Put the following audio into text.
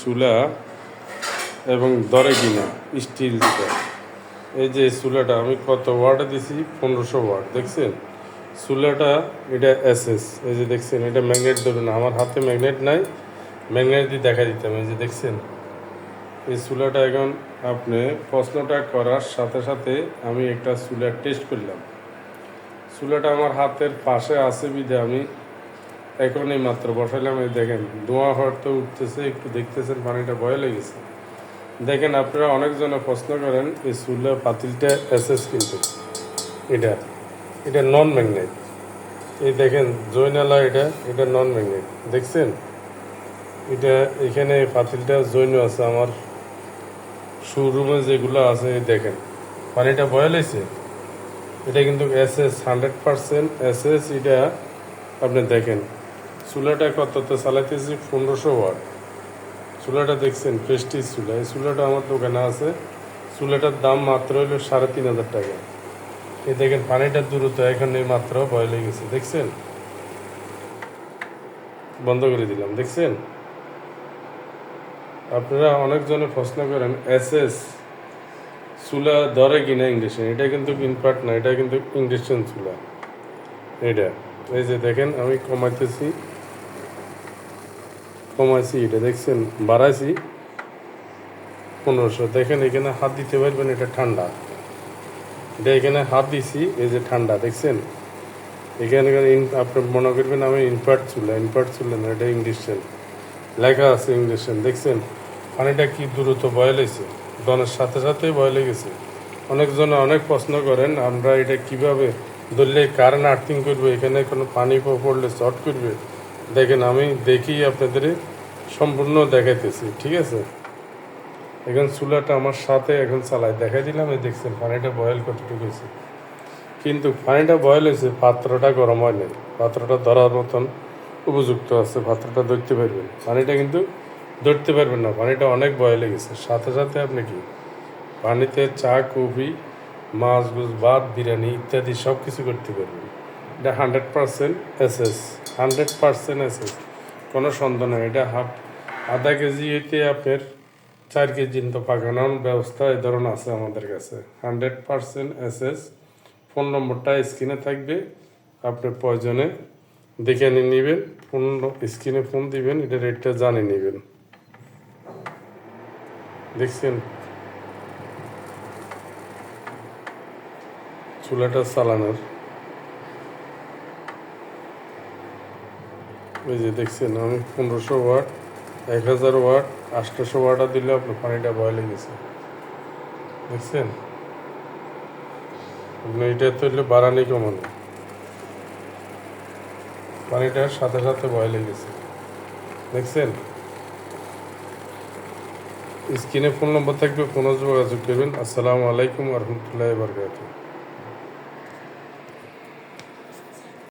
চুলা এবং দরে কিনা স্টিল যেটা এই যে চুলাটা, আমি কত ওয়াট দিছি? পনেরোশো ওয়াট দেখছেন? চুলাটা, এটা এসএস এই যে দেখছেন, এটা ম্যাগনেট ধরুন, আমার হাতে ম্যাগনেট নাই ম্যাগনেট দিয়ে দেখা দিতাম এই যে দেখছেন? এই চুলাটা এখন আপনি প্রশ্নটা করার সাথে সাথে আমি একটা চুলার টেস্ট করলাম। চুলাটা আমার হাতের পাশে আছে বিধে আমি এখন এই মাত্র, বসাইলাম, এই দেখেন, ধোঁয়া হয়তো উঠতেছে, একটু দেখতেছেন, পানিটা ভয় লেগেছে। দেখেন, আপনারা অনেকজনে প্রশ্ন করেন, এই চুলা পাতিলটা এসএস কিন্তু। এটা এটা নন ম্যাগনেট এই দেখেন, জৈনালা এটা এটা নন ম্যাগনেট দেখছেন? এটা, এখানে পাতিলটা জৈন আছে, আমার শোরুমে যেগুলো আছে দেখেন। পানিটা বয়ে লেগেছে। এটা কিন্তু এস এস হান্ড্রেড পার্সেন্ট এস এস এটা আপনি দেখেন। চুলাটা কততে চালাইতেছি পনেরোশো ওয়াট। চুলাটা দেখছেন প্রেস্টিজ চুলা। এই চুলাটা আমার দোকানে আছে। চুলাটার দাম মাত্র হলো সাড়ে তিন হাজার টাকা। এই দেখেন, পানিটা দ্রুত এখানে মাত্র বয় লেগেছে দেখছেন? বন্ধ করে দিলাম। দেখছেন? আপনারা অনেকজনে প্রশ্ন করেন, এস এস চুলা ধরে কিনা ইংলিশে এটা কিন্তু ইনপার্ট না, এটা কিন্তু ইংলিশন চুলা। এটা এই যে দেখেন, আমি কমাইতেছি। কমাইছি, এটা দেখছেন, বাড়াইছি। পনেরোশো। দেখেন এখানে হাত দিতে পারবেন, এটা ঠান্ডা। এটা এখানে হাত দিছি, এই যে ঠান্ডা, দেখছেন? এখানে আপনি মনে করবেন আমি ইনপার্ট চুলা ইনপার্ট চুলা না, এটা ইংলিশন লেখা আছে ইংলিশন দেখছেন? পানিটা কি দ্রুত বয়েল হয়েছে দনের সাথে সাথেই বয়েল গেছে অনেকজন অনেক প্রশ্ন করেন, আমরা এটা কীভাবে ধরলে কারেন্ট আর্থিং করবে? এখানে কোনো পানি পড়লে শর্ট করবে? দেখেন, আমি দেখি আপনাদের সম্পূর্ণ দেখাইতেছি, ঠিক আছে? এখন চুলাটা আমার সাথে এখন চালাই, দেখাই দিলাম, এই দেখছেন, পানিটা বয়েল কতটুকু হয়েছে কিন্তু পানিটা বয়েল হয়েছে, পাত্রটা গরম হয় নাই। পাত্রটা ধরার মতন উপযুক্ত আছে, পাত্রটা ধরতে পারবেন। পানিটা কিন্তু ধরতে পারবেন না, পানিটা অনেক বয়েলে গেছে। সাথে সাথে আপনি কি, পানিতে চা, কফি, মাছ গুছ ভাত, বিরিয়ানি ইত্যাদি সব কিছু করতে পারবেন। এটা হান্ড্রেড পারসেন্ট এস এস হান্ড্রেড পারসেন্ট এস এস কোনো সন্দেহ নেই, এটা হাফ। আধা কেজি হইতে আপনার চার কেজি তো পাকানোর ব্যবস্থা এই ধরনের আছে আমাদের কাছে। হান্ড্রেড পারসেন্ট এস এস ফোন নম্বরটা স্ক্রিনে থাকবে আপনি প্রয়োজনে দেখে নিয়ে নেবেন ফোন স্ক্রিনে ফোন দিবেন, এটা রেটটা জানিয়ে নেবেন। দেখছেন? চুলাটা চালানোর। ওই যে দেখছেন, আমি পনেরোশো ওয়াট, এক হাজার ওয়াট আটশোশো ওয়াটা দিলে আপনার পানিটা বয়লে গেছে। দেখছেন? আপনি এটা তো হলে বাড়ানি কমানো। পানিটা সাথে সাথে বয়লে গেছে। দেখছেন? স্ক্রিনে ফোন নম্বর থাকবে, ফোনে যোগাযোগ করবেন। আসসালামু আলাইকুম রহমতুল্লাহ বরকাত